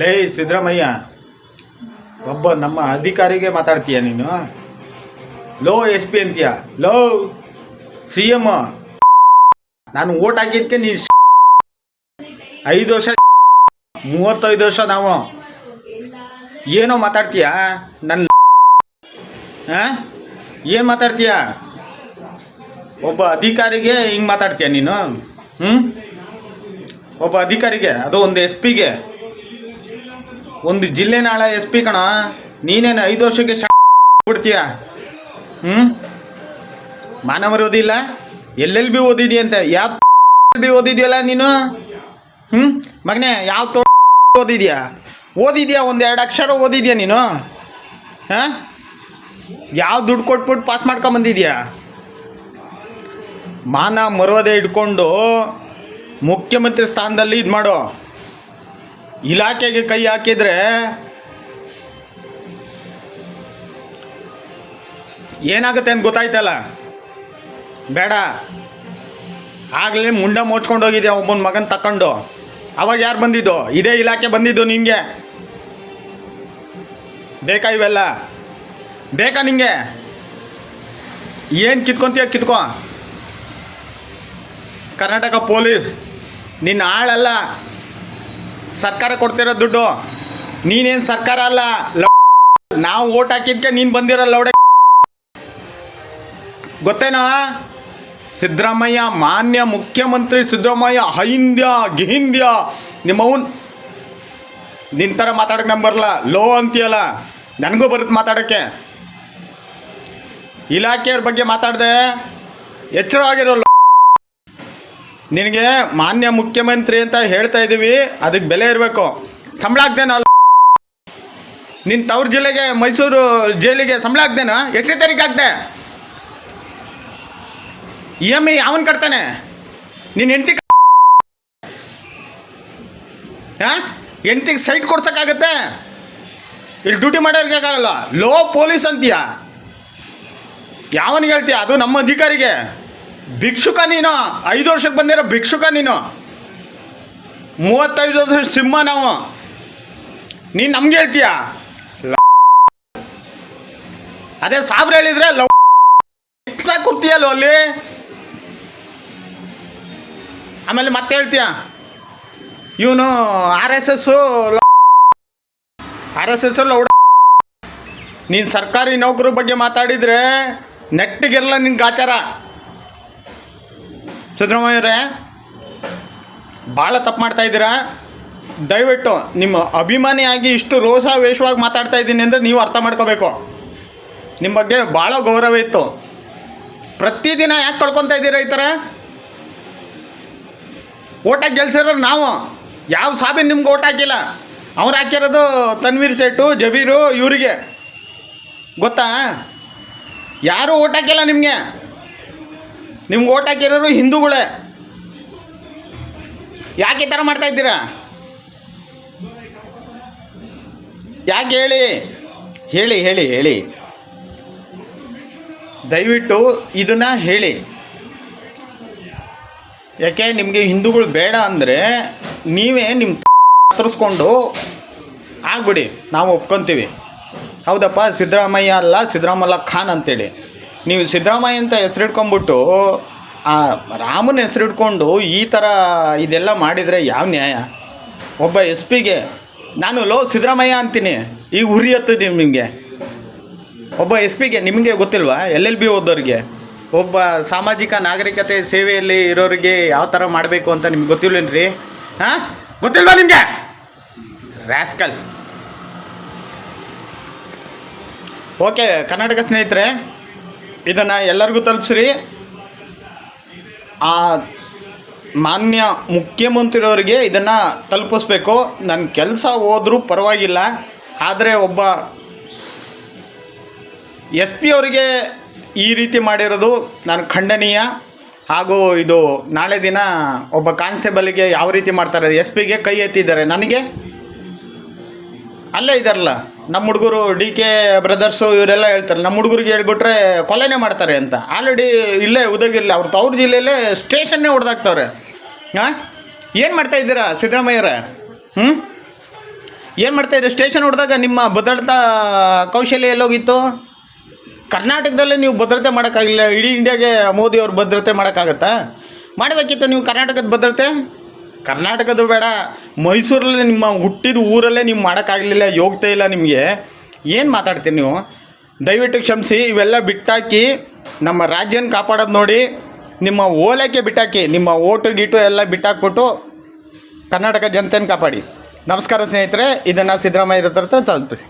ಲೇ ಸಿದ್ದರಾಮಯ್ಯ, ಒಬ್ಬ ನಮ್ಮ ಅಧಿಕಾರಿಗೆ ಮಾತಾಡ್ತೀಯ ನೀನು? ಲೋ ಎಸ್ ಪಿ ಅಂತೀಯ? ಲೋ ಸಿ ಎಂ ನಾನು ಓಟ್ ಹಾಕಿದ್ಕೆ ನೀನು ಐದು ವರ್ಷ ಮೂವತ್ತೈದು ವರ್ಷ ನಾವು. ಏನೋ ಮಾತಾಡ್ತೀಯ? ನನ್ನ ಹಾಂ ಏನು ಮಾತಾಡ್ತೀಯ? ಒಬ್ಬ ಅಧಿಕಾರಿಗೆ ಹಿಂಗೆ ಮಾತಾಡ್ತೀಯ ನೀನು? ಹ್ಞೂ ಒಬ್ಬ ಅಧಿಕಾರಿಗೆ, ಅದು ಒಂದು ಎಸ್ ಪಿಗೆ ಒಂದು ಜಿಲ್ಲೆ ನಾಳೆ ಎಸ್ ಪಿ ಕಣ. ನೀನೇನು ಐದು ವರ್ಷಕ್ಕೆ ಬಿಡ್ತೀಯ? ಹ್ಞೂ ಮಾನವರು ಓದಿಲ್ಲ ಎಲ್ಲೆಲ್ಲಿ ಬಿ ಓದಿದ್ಯಂತೆ? ಯಾವ ಬಿ ಓದಿದ್ಯಲ್ಲ ನೀನು? ಹ್ಞೂ ಮಗನೇ, ಯಾವ ತೋ ಓದಿದ್ಯಾ? ಓದಿದ್ಯಾ? ಒಂದು ಎರಡು ಅಕ್ಷರ ಓದಿದ್ಯಾ ನೀನು? ಹಾಂ? ಯಾವ ದುಡ್ಡು ಕೊಟ್ಬಿಟ್ಟು ಪಾಸ್ ಮಾಡ್ಕೊಂಬಂದಿದ್ಯಾ ಮಾನ ಮರೋದೇ ಇಟ್ಕೊಂಡು ಮುಖ್ಯಮಂತ್ರಿ ಸ್ಥಾನದಲ್ಲಿ ಇದು ಮಾಡು. ಇಲಾಖೆಗೆ ಕೈ ಹಾಕಿದ್ರೆ ಏನಾಗುತ್ತೆ ಅಂತ ಗೊತ್ತಾಯ್ತಲ್ಲ? ಬೇಡ. ಆಗಲೇ ಮುಂಡ ಹೋಗಿದ್ಯಾ ಒಬ್ಬನ ಮಗನ ತಕೊಂಡು? ಅವಾಗ ಯಾರು ಬಂದಿದ್ದು? ಇದೇ ಇಲಾಖೆ ಬಂದಿದ್ದು ನಿಮಗೆ ಬೇಕಾ ಇವೆಲ್ಲ? ಬೇಕಾ ನಿಮಗೆ ಏನು ಕಿತ್ಕೊಂತೀಯ ಕಿತ್ಕೊ. ಕರ್ನಾಟಕ ಪೊಲೀಸ್. ನಿನ್ನ ಆಳಲ್ಲ. ಸರ್ಕಾರ ಕೊಡ್ತಿರೋ ದುಡ್ಡು. ನೀನೇನು ಸರ್ಕಾರ ಅಲ್ಲ. ನಾವು ಓಟ್ ಹಾಕಿದ್ಕೆ ನೀನು ಬಂದಿರಲ್ಲ ಲೌಡೆ ಗೊತ್ತೇನಾ? ಸಿದ್ದರಾಮಯ್ಯ, ಮಾನ್ಯ ಮುಖ್ಯಮಂತ್ರಿ ಸಿದ್ದರಾಮಯ್ಯ ಹೈಂದ್ಯ ಗಿಹಿಂದ್ಯ ನಿಮ್ಮವನ್ ನಿನ್ನ ಥರ ಮಾತಾಡಕ್ಕೆ ನಂಗೆ ಬರಲ್ಲ. ಲೋ ಅಂತೀಯಲ್ಲ. ನನಗೂ ಬರುತ್ತೆ ಮಾತಾಡೋಕ್ಕೆ. ಇಲಾಖೆಯವ್ರ ಬಗ್ಗೆ ಮಾತಾಡಿದೆ. ಎಚ್ಚರವಾಗಿರೋ ಲೋ- ನಿನಗೆ ಮಾನ್ಯ ಮುಖ್ಯಮಂತ್ರಿ ಅಂತ ಹೇಳ್ತಾ ಇದ್ದೀವಿ, ಅದಕ್ಕೆ ಬೆಲೆ ಇರಬೇಕು. ಸಂಬಳ ಅಲ್ಲ. ನಿನ್ನ ತವ್ರ ಜಿಲ್ಲೆಗೆ, ಮೈಸೂರು ಜೈಲಿಗೆ ಸಂಬಳ ಆಗ್ದೇನಾ ಎಷ್ಟನೇ ತಾರೀಕು ಆಗ್ದೆ ಇ ಎಂ ಐ ಯಾವನ್ ಕಟ್ತಾನೆ? ನಿನ್ನ ಹೆಂಡತಿ ಹೆಂಡ್ತಿಗೆ ಸೈಟ್ ಕೊಡ್ಸೋಕ್ಕಾಗತ್ತೆ? ಇಲ್ಲಿ ಡ್ಯೂಟಿ ಮಾಡೋರ್ಗಾಗಲ್ಲ ಲೋ ಪೊಲೀಸ್ ಅಂತೀಯ? ಯಾವನಿಗೆ ಹೇಳ್ತೀಯ? ಅದು ನಮ್ಮ ಅಧಿಕಾರಿಗೆ. ಭಿಕ್ಷುಕ ನೀನು, ಐದು ವರ್ಷಕ್ಕೆ ಬಂದಿರೋ ಭಿಕ್ಷುಕ ನೀನು. ಮೂವತ್ತೈದು ವರ್ಷ ಸಿಂಹ ನಾವು. ನೀನು ನಮ್ಗೆ ಹೇಳ್ತೀಯ? ಅದೇ ಸಾಬ್ರು ಹೇಳಿದ್ರೆ ಲವ್ ಕೊಡ್ತೀಯಲ್ಲೋ ಅಲ್ಲಿ? ಆಮೇಲೆ ಮತ್ತೆ ಹೇಳ್ತೀಯ? ಇವನು R S S R S S ಲೌಡ ನೀನು ಸರ್ಕಾರಿ ನೌಕರ ಬಗ್ಗೆ ಮಾತಾಡಿದರೆ ನೆಟ್ಟಿಗೆಲ್ಲ ನಿನ್ಗೆ ಗಾಚಾರ. ಸಿದ್ದರಾಮಯ್ಯವರೇ ಭಾಳ ತಪ್ಪು ಮಾಡ್ತಾ ಇದ್ದೀರಾ? ದಯವಿಟ್ಟು ನಿಮ್ಮ ಅಭಿಮಾನಿಯಾಗಿ ಇಷ್ಟು ರೋಷಾವೇಶವಾಗಿ ಮಾತಾಡ್ತಾ ಇದ್ದೀನಿ ಅಂದರೆ ನೀವು ಅರ್ಥ ಮಾಡ್ಕೋಬೇಕು. ನಿಮ್ಮ ಬಗ್ಗೆ ಭಾಳ ಗೌರವ ಇತ್ತು. ಪ್ರತಿದಿನ ಯಾಕೆ ಕಳ್ಕೊತಾ ಇದ್ದೀರಾ ಈ ಥರ? ಓಟಾಗಿ ಗೆಲ್ಸಿರೋರು ನಾವು. ಯಾವ ಸಾಬಿನ ನಿಮ್ಗೆ ಓಟ್ ಹಾಕಿಲ್ಲ. ಅವ್ರು ಹಾಕಿರೋದು ತನ್ವೀರ್ ಸೇಟು ಜಬೀರು, ಇವರಿಗೆ. ಗೊತ್ತಾ? ಯಾರೂ ಓಟ್ ಹಾಕಿಲ್ಲ ನಿಮಗೆ. ನಿಮ್ಗೆ ಓಟ್ ಹಾಕಿರೋರು ಹಿಂದೂಗಳೇ. ಯಾಕೆ ಈ ಥರ ಮಾಡ್ತಾ ಇದ್ದೀರಾ? ಯಾಕೆ ಹೇಳಿ? ಹೇಳಿ ಹೇಳಿ ಹೇಳಿ. ದಯವಿಟ್ಟು ಇದನ್ನು ಹೇಳಿ. ಯಾಕೆ ನಿಮಗೆ ಹಿಂದೂಗಳು ಬೇಡ ಅಂದರೆ ನೀವೇ ನಿಮ್ಮ ಕತ್ತರಿಸ್ಕೊಂಡು ಆಗ್ಬಿಡಿ, ನಾವು ಒಪ್ಕೊತೀವಿ. ಹೌದಪ್ಪ, ಸಿದ್ದರಾಮಯ್ಯ ಅಲ್ಲ ಸಿದ್ದರಾಮಲ್ಲ ಖಾನ್ ಅಂತೇಳಿ. ನೀವು ಸಿದ್ದರಾಮಯ್ಯ ಅಂತ ಹೆಸರಿಟ್ಕೊಂಬಿಟ್ಟು ಆ ರಾಮನ ಹೆಸರಿಟ್ಕೊಂಡು ಈ ಥರ ಇದೆಲ್ಲ ಮಾಡಿದರೆ ಯಾವ ನ್ಯಾಯ? ಒಬ್ಬ ಎಸ್ ಪಿಗೆ, ನಾನು ಲೋ ಸಿದ್ದರಾಮಯ್ಯ ಅಂತೀನಿ ಈಗ ಉರಿ ಹತ್ತಿದ್ದೀವಿ ನಿಮಗೆ. ಒಬ್ಬ ಎಸ್ ಪಿಗೆ, ನಿಮಗೆ ಗೊತ್ತಿಲ್ವಾ? ಎಲ್ ಎಲ್ ಬಿ ಓದೋರಿಗೆ. ಒಬ್ಬ ಸಾಮಾಜಿಕ ನಾಗರಿಕತೆ ಸೇವೆಯಲ್ಲಿ ಇರೋರಿಗೆ ಯಾವ ಥರ ಮಾಡಬೇಕು ಅಂತ ನಿಮ್ಗೆ ಗೊತ್ತಿಲ್ವೇನ್ರಿ? ಹಾಂ? ಗೊತ್ತಿಲ್ವಾ ನಿಮಗೆ? ರ್ಯಾಸ್ಕಲ್ ಓಕೆ, ಕರ್ನಾಟಕ ಸ್ನೇಹಿತರೆ ಇದನ್ನು ಎಲ್ಲರಿಗೂ ತಲುಪಿಸ್ರಿ. ಆ ಮಾನ್ಯ ಮುಖ್ಯಮಂತ್ರಿಯವರಿಗೆ ಇದನ್ನು ತಲುಪಿಸ್ಬೇಕು. ನನ್ನ ಕೆಲಸ ಹೋದರೂ ಪರವಾಗಿಲ್ಲ. ಆದರೆ ಒಬ್ಬ ಎಸ್ ಪಿ ಅವರಿಗೆ ಈ ರೀತಿ ಮಾಡಿರೋದು ನಾನು ಖಂಡನೀಯ. ಹಾಗೂ ಇದು ನಾಳೆ ದಿನ ಒಬ್ಬ ಕಾನ್ಸ್ಟೇಬಲ್ಗೆ ಯಾವ ರೀತಿ ಮಾಡ್ತಾರೆ, ಎಸ್ ಪಿಗೆ ಕೈ ಎತ್ತಿದ್ದಾರೆ ನನಗೆ. ಅಲ್ಲೇ ಇದಾರಲ್ಲ, ನಮ್ಮ ಹುಡುಗರು ಡಿ ಕೆ ಬ್ರದರ್ಸು ಇವರೆಲ್ಲ ಹೇಳ್ತಾರೆ, ನಮ್ಮ ಹುಡುಗರಿಗೆ ಹೇಳ್ಬಿಟ್ರೆ ಕೊಲೆನೇ ಮಾಡ್ತಾರೆ ಅಂತ. ಆಲ್ರೆಡಿ ಇಲ್ಲೇ ಉದಗಿಲ್ಲ ಅವ್ರ ತವ್ರ ಜಿಲ್ಲೆಯಲ್ಲೇ ಸ್ಟೇಷನ್ನೇ ಹೊಡೆದಾಕ್ತವ್ರೆ. ಹಾಂ? ಏನು ಮಾಡ್ತಾ ಇದ್ದೀರಾ ಸಿದ್ದರಾಮಯ್ಯರ ಹ್ಞೂ ಏನು ಮಾಡ್ತಾಯಿದ್ರು ಸ್ಟೇಷನ್ ಹೊಡೆದಾಗ ನಿಮ್ಮ ಭದ್ರತಾ ಕೌಶಲ್ಯ ಎಲ್ಲೋಗಿತ್ತು ಕರ್ನಾಟಕದಲ್ಲೇ ನೀವು ಭದ್ರತೆ ಮಾಡೋಕ್ಕಾಗಿಲ್ಲ, ಇಡೀ ಇಂಡಿಯಾಗೆ ಮೋದಿ ಅವ್ರ ಭದ್ರತೆ ಮಾಡೋಕ್ಕಾಗತ್ತಾ? ಮಾಡಬೇಕಿತ್ತು ನೀವು ಕರ್ನಾಟಕದ ಭದ್ರತೆ? ಕರ್ನಾಟಕದ ಬೇಡ ಮೈಸೂರಲ್ಲೇ ನಿಮ್ಮ ಹುಟ್ಟಿದ ಊರಲ್ಲೇ ನೀವು ಮಾಡೋಕ್ಕಾಗಲಿಲ್ಲ ಯೋಗ್ಯತೆ ಇಲ್ಲ ನಿಮಗೆ, ಏನು ಮಾತಾಡ್ತೀರಿ ನೀವು? ದಯವಿಟ್ಟು ಕ್ಷಮಿಸಿ, ಇವೆಲ್ಲ ಬಿಟ್ಟಾಕಿ, ನಮ್ಮ ರಾಜ್ಯನ ಕಾಪಾಡೋದು ನೋಡಿ, ನಿಮ್ಮ ಓಲೈಕೆ ಬಿಟ್ಟಾಕಿ, ನಿಮ್ಮ ಓಟು ಗೀಟು ಎಲ್ಲ ಬಿಟ್ಟಾಕ್ಬಿಟ್ಟು ಕರ್ನಾಟಕ ಜನತೆಯನ್ನು ಕಾಪಾಡಿ. ನಮಸ್ಕಾರ ಸ್ನೇಹಿತರೆ, ಇದನ್ನು ಸಿದ್ದರಾಮಯ್ಯ ಹತ್ರ ತಲುಪಿಸಿ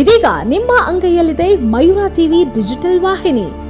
ಇದೀಗ ನಿಮ್ಮ ಅಂಗೈಯಲ್ಲಿದೆ ಮಯೂರ ಟಿವಿ ಡಿಜಿಟಲ್ ವಾಹಿನಿ.